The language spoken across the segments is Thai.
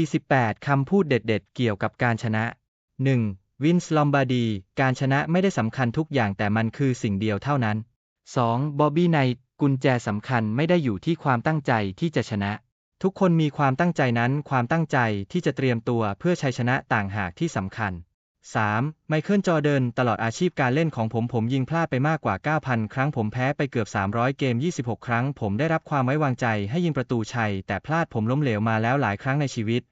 48 คำพูดเด็ดๆ เกี่ยวกับการชนะ 1. วินส์ลอมบาร์ดี การชนะไม่ได้สำคัญทุกอย่างแต่มันคือสิ่งเดียวเท่านั้น 2. บอบบี้ไนท์กุญแจสำคัญไม่ได้อยู่ที่ความตั้งใจที่จะชนะ ทุกคนมีความตั้งใจนั้น ความตั้งใจที่จะเตรียมตัวเพื่อชัยชนะต่างหากที่สำคัญ 3. ไมเคิลจอร์เดนตลอดอาชีพการเล่นของผมผมยิงพลาดไปมากกว่า 9,000 ครั้งผมแพ้ไปเกือบ 300 เกม 26 ครั้ง ผมได้รับความไว้วางใจให้ยิงประตูชัย แต่พลาดผมล้มเหลวมาแล้วหลายครั้งในชีวิต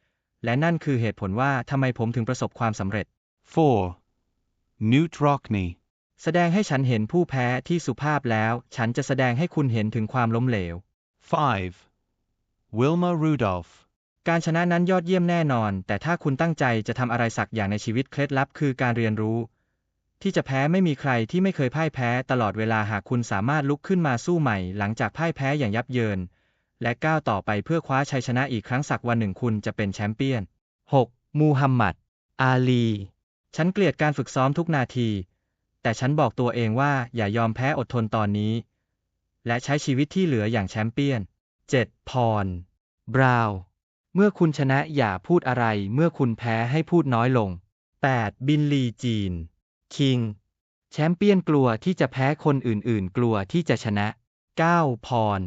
และนั่นคือเหตุผลว่าทำไมผมถึงประสบความสำเร็จ 4. Newt Rockney. แสดงให้ฉันเห็นผู้แพ้ที่สุภาพแล้ว ฉันจะแสดงให้คุณเห็นถึงความล้มเหลว 5. Wilma Rudolph. การชนะนั้นยอดเยี่ยมแน่นอน แต่ถ้าคุณตั้งใจจะทำอะไรสักอย่างในชีวิตเคล็ดลับคือการเรียนรู้ ที่จะแพ้ไม่มีใครที่ไม่เคยพ่ายแพ้ตลอดเวลาหากคุณสามารถลุกขึ้นมาสู้ใหม่ หลังจากพ่ายแพ้อย่างยับเยิน และก้าวต่อไปเพื่อคว้าชัยชนะอีกครั้งสักวันหนึ่งคุณจะเป็นแชมเปี้ยน 6. มูฮัมหมัด อาลี ฉันเกลียดการฝึกซ้อมทุกนาที แต่ฉันบอกตัวเองว่าอย่ายอมแพ้อดทนตอนนี้ และใช้ชีวิตที่เหลืออย่างแชมเปี้ยน 7. พรบราวน์ เมื่อคุณชนะอย่าพูดอะไร เมื่อคุณแพ้ให้พูดน้อยลง 8. บินลีจีน คิง แชมเปี้ยนกลัวที่จะแพ้คนอื่นๆ กลัวที่จะชนะ 9. พร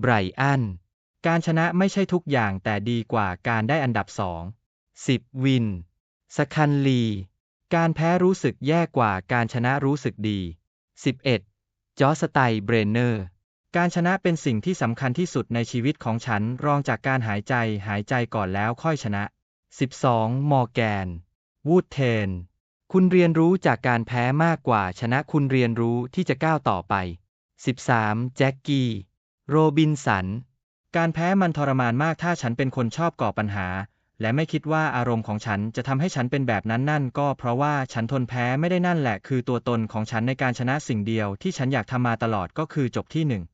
ไบรอัน การชนะไม่ใช่ทุกอย่างแต่ดีกว่าการได้อันดับสอง 10. วิน สคันลี การแพ้รู้สึกแย่กว่าการชนะรู้สึกดี 11. จอสไตเบรนเนอร์ การชนะเป็นสิ่งที่สำคัญที่สุดในชีวิตของฉันรองจากการหายใจหายใจก่อนแล้วค่อยชนะ 12. มอร์แกน วูดเทน คุณเรียนรู้จากการแพ้มากกว่าชนะคุณเรียนรู้ที่จะก้าวต่อไป 13. แจ็คกี้ โรบินสัน การแพ้มันทรมานมากถ้าฉันเป็นคนชอบก่อปัญหา และไม่คิดว่าอารมณ์ของฉันจะทำให้ฉันเป็นแบบนั้นนั่นก็เพราะว่าฉันทนแพ้ไม่ได้นั่นแหละคือตัวตนของฉันในการชนะสิ่งเดียวที่ฉันอยากทำมาตลอดก็คือจบที่หนึ่ง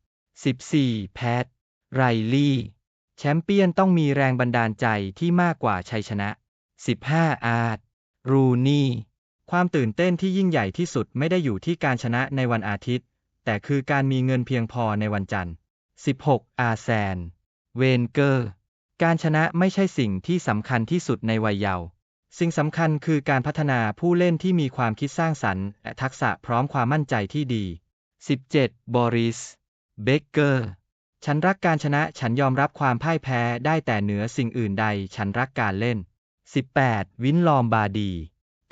14. แพท ไรลี่ แชมเปี้ยนต้องมีแรงบันดาลใจที่มากกว่าชัยชนะ 15. อาร์ตรูนี่ ความตื่นเต้นที่ยิ่งใหญ่ที่สุดไม่ได้อยู่ที่การชนะในวันอาทิตย์ แต่คือการมีเงินเพียงพอในวันจันทร์ 16. อาแซน เวนเกอร์ การชนะไม่ใช่สิ่งที่สำคัญที่สุดในวัยเยาว์ สิ่งสำคัญคือการพัฒนาผู้เล่นที่มีความคิดสร้างสรรค์และทักษะพร้อมความมั่นใจที่ดี 17. บอริส เบเกอร์ฉันรักการชนะฉันยอมรับความพ่ายแพ้ได้แต่เหนือสิ่งอื่นใดฉันรักการเล่น 18. วินลอมบาร์ดี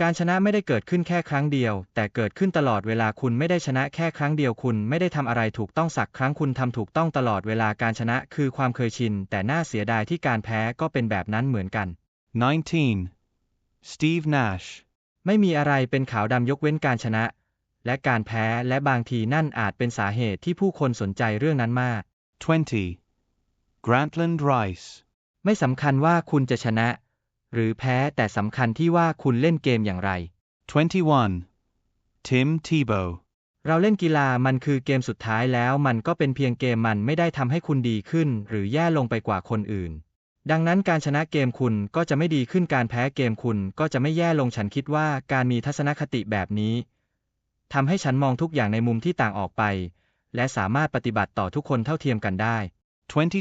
การชนะไม่ได้เกิดขึ้นแค่ครั้งเดียว แต่เกิดขึ้นตลอดเวลาคุณไม่ได้ชนะแค่ครั้งเดียวคุณไม่ได้ทำอะไรถูกต้องสักครั้งคุณทำถูกต้องตลอดเวลาการชนะคือความเคยชิน แต่น่าเสียดายที่การแพ้ก็เป็นแบบนั้นเหมือนกัน 19. Steve Nash. ไม่มีอะไรเป็นขาวดำยกเว้นการชนะ และการแพ้และบางทีนั่นอาจเป็นสาเหตุที่ผู้คนสนใจเรื่องนั้นมาก 20. Grantland Rice. ไม่สำคัญว่าคุณจะชนะ หรือแพ้แต่สำคัญที่ว่าคุณเล่นเกมอย่างไร 21. Tim Tebow. เราเล่นกีฬามันคือเกมสุดท้ายแล้วมันก็เป็นเพียงเกมมันไม่ได้ทำให้คุณดีขึ้น หรือแย่ลงไปกว่าคนอื่น ดังนั้นการชนะเกมคุณก็จะไม่ดีขึ้นการแพ้เกมคุณก็จะไม่แย่ลงฉันคิดว่าการมีทัศนคติแบบนี้ ทำให้ฉันมองทุกอย่างในมุมที่ต่างออกไป และสามารถปฏิบัติต่อทุกคนเท่าเทียมกันได้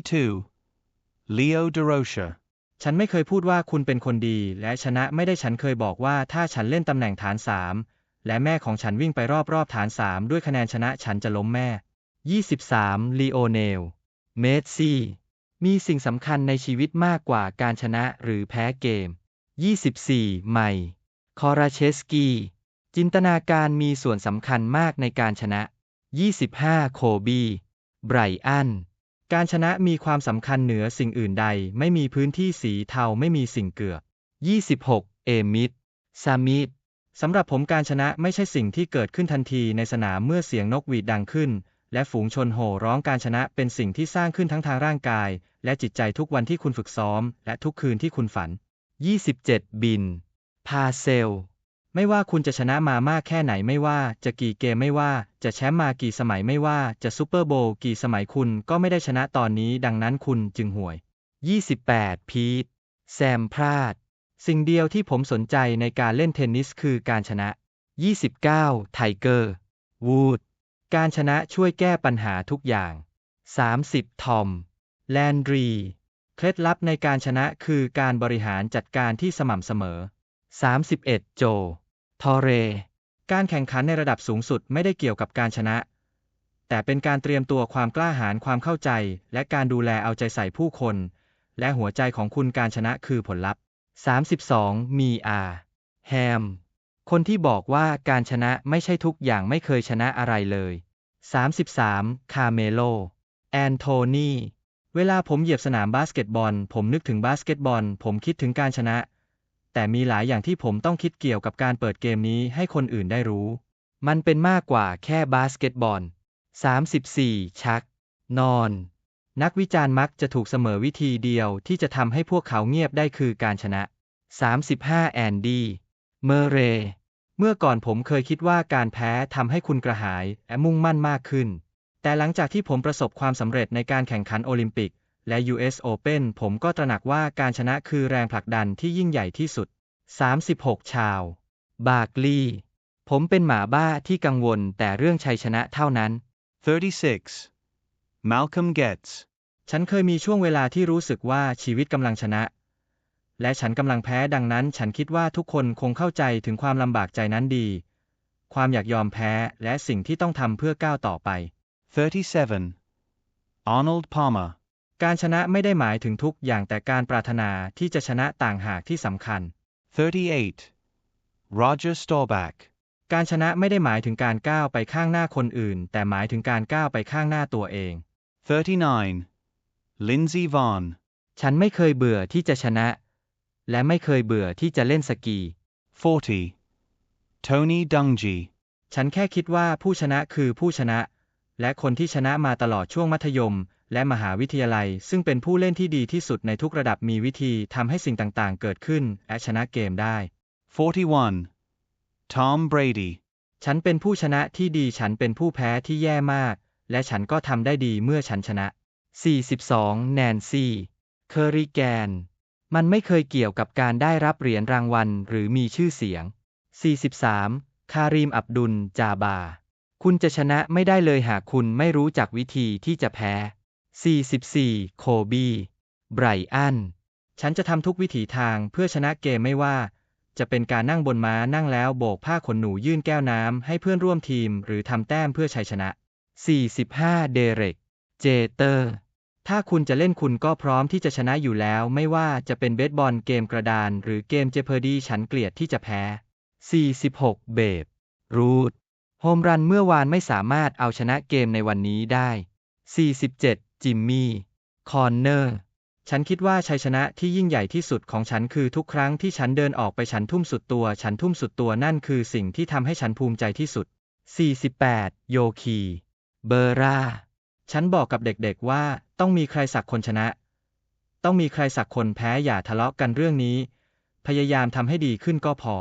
22. Leo DeRocha. ฉันไม่เคยพูดว่าคุณเป็นคนดีและชนะไม่ได้ฉันเคยบอกว่าถ้าฉันเล่นตำแหน่งฐานสามและแม่ของฉันวิ่งไปรอบๆฐานสามด้วยคะแนนชนะฉันจะล้มแม่ 23. ลีโอเนล เมสซี่ มีสิ่งสำคัญในชีวิตมากกว่าการชนะหรือแพ้เกม 24. ไมคอราเชสกี จินตนาการมีส่วนสำคัญมากในการชนะ 25. โคบี ไบรอัน การชนะมีความสำคัญเหนือสิ่งอื่นใด ไม่มีพื้นที่สีเทาไม่มีสิ่งเกือบ 26. เอมิดซามิดสำหรับผมการชนะไม่ใช่สิ่งที่เกิดขึ้นทันทีในสนามเมื่อเสียงนกหวีดดังขึ้น และฝูงชนโห่ร้องการชนะเป็นสิ่งที่สร้างขึ้นทั้งทางร่างกาย และจิตใจทุกวันที่คุณฝึกซ้อม และทุกคืนที่คุณฝัน 27. บิน พาเซล ไม่ว่าคุณจะชนะมามากแค่ไหนไม่ว่า จะกี่เกมไม่ว่า จะแชมป์มากี่สมัยไม่ว่า จะซูเปอร์โบว์กี่สมัยคุณก็ไม่ได้ชนะตอนนี้ ดังนั้นคุณจึงห่วย 28. พีทแซมพลาด สิ่งเดียวที่ผมสนใจในการเล่นเทนนิสคือการชนะ 29. ไทเกอร์ วูด การชนะช่วยแก้ปัญหาทุกอย่าง 30. ทอม แลนดรี เคล็ดลับในการชนะคือการบริหารจัดการที่สม่ำเสมอ 31 โจ ทอเร การแข่งขันในระดับสูงสุดไม่ได้เกี่ยวกับการชนะ แต่เป็นการเตรียมตัวความกล้าหาญความเข้าใจ และการดูแลเอาใจใส่ผู้คน และหัวใจของคุณการชนะคือผลลัพธ์ 32 มีอาแฮม คนที่บอกว่าการชนะไม่ใช่ทุกอย่างไม่เคยชนะอะไรเลย 33 คาเมโล แอนโทนี เวลาผมเหยียบสนามบาสเกตบอล ผมนึกถึงบาสเกตบอล ผมคิดถึงการชนะ แต่มีหลายอย่างที่ผมต้องคิดเกี่ยวกับการเปิดเกมนี้ให้คนอื่นได้รู้ มันเป็นมากกว่าแค่บาสเกตบอล 34 ชัก นอน นักวิจารณ์มักจะถูกเสมอวิธีเดียวที่จะทำให้พวกเขาเงียบได้คือการชนะ 35 แอนดี้ เมเร เมื่อก่อนผมเคยคิดว่าการแพ้ทำให้คุณกระหายและมุ่งมั่นมากขึ้น แต่หลังจากที่ผมประสบความสำเร็จในการแข่งขันโอลิมปิก และ US Open ผมก็ตระหนักว่าการชนะคือแรงผลักดันที่ยิ่งใหญ่ที่สุด 36 ชาว บาร์กลีย์ผมเป็นหมาบ้าที่กังวลแต่เรื่องชัยชนะเท่านั้น 36. Malcolm Getz. ฉันเคยมีช่วงเวลาที่รู้สึกว่าชีวิตกำลังชนะ และฉันกำลังแพ้ดังนั้น ฉันคิดว่าทุกคนคงเข้าใจถึงความลำบากใจนั้นดี ความอยากยอมแพ้และสิ่งที่ต้องทำเพื่อก้าวต่อไป 37. Arnold Palmer. การชนะไม่ได้หมายถึงทุกอย่างแต่การปรารถนาที่จะชนะต่างหากที่สำคัญ 38. Roger Staubach. การชนะไม่ได้หมายถึงการก้าวไปข้างหน้าคนอื่น แต่หมายถึงการก้าวไปข้างหน้าตัวเอง 39. Lindsey Vonn. ฉันไม่เคยเบื่อที่จะชนะ และไม่เคยเบื่อที่จะเล่นสกี 40. Tony Dungy. ฉันแค่คิดว่าผู้ชนะคือผู้ชนะ และคนที่ชนะมาตลอดช่วงมัธยม และมหาวิทยาลัย ซึ่งเป็นผู้เล่นที่ดีที่สุดในทุกระดับมีวิธีทำให้สิ่งต่างๆ เกิดขึ้นและชนะเกมได้ 41. Tom Brady. ฉันเป็นผู้ชนะที่ดีฉันเป็นผู้แพ้ที่แย่มาก และฉันก็ทำได้ดีเมื่อฉันชนะ 42 แนนซี่ เคอริแกน มันไม่เคยเกี่ยวกับการได้รับเหรียญรางวัลหรือมีชื่อเสียง 43 คารีมอับดุล จาบา คุณจะชนะไม่ได้เลยหากคุณไม่รู้จักวิธีที่จะแพ้ 44 โคบี ไบรอัน ฉันจะทำทุกวิถีทางเพื่อชนะเกมไม่ว่า จะเป็นการนั่งบนม้านั่งแล้วโบกผ้าขนหนูยื่นแก้วน้ำให้เพื่อนร่วมทีมหรือทำแต้มเพื่อชัยชนะ 45 เดเร็ก เจเตอร์ ถ้าคุณจะเล่นคุณก็พร้อมที่จะชนะอยู่แล้ว ไม่ว่าจะเป็นเบสบอลเกมกระดาน หรือเกมเจเพอร์ดีฉันเกลียดที่จะแพ้ 46 เบฟรูดโฮมรันเมื่อวานไม่สามารถเอาชนะเกมในวันนี้ได้ 47 จิมมี่ คอนเนอร์ ฉันคิดว่าชัยชนะที่ยิ่งใหญ่ที่สุดของฉันคือทุกครั้งที่ฉันเดินออกไปฉันทุ่มสุดตัว ฉันทุ่มสุดตัวนั่นคือสิ่งที่ทำให้ฉันภูมิใจที่สุด 48 โยคี เบอราฉันบอกกับเด็กๆว่าต้องมีใครสักคนชนะ ต้องมีใครสักคนแพ้อย่าทะเลาะกันเรื่องนี้ พยายามทำให้ดีขึ้นก็พอ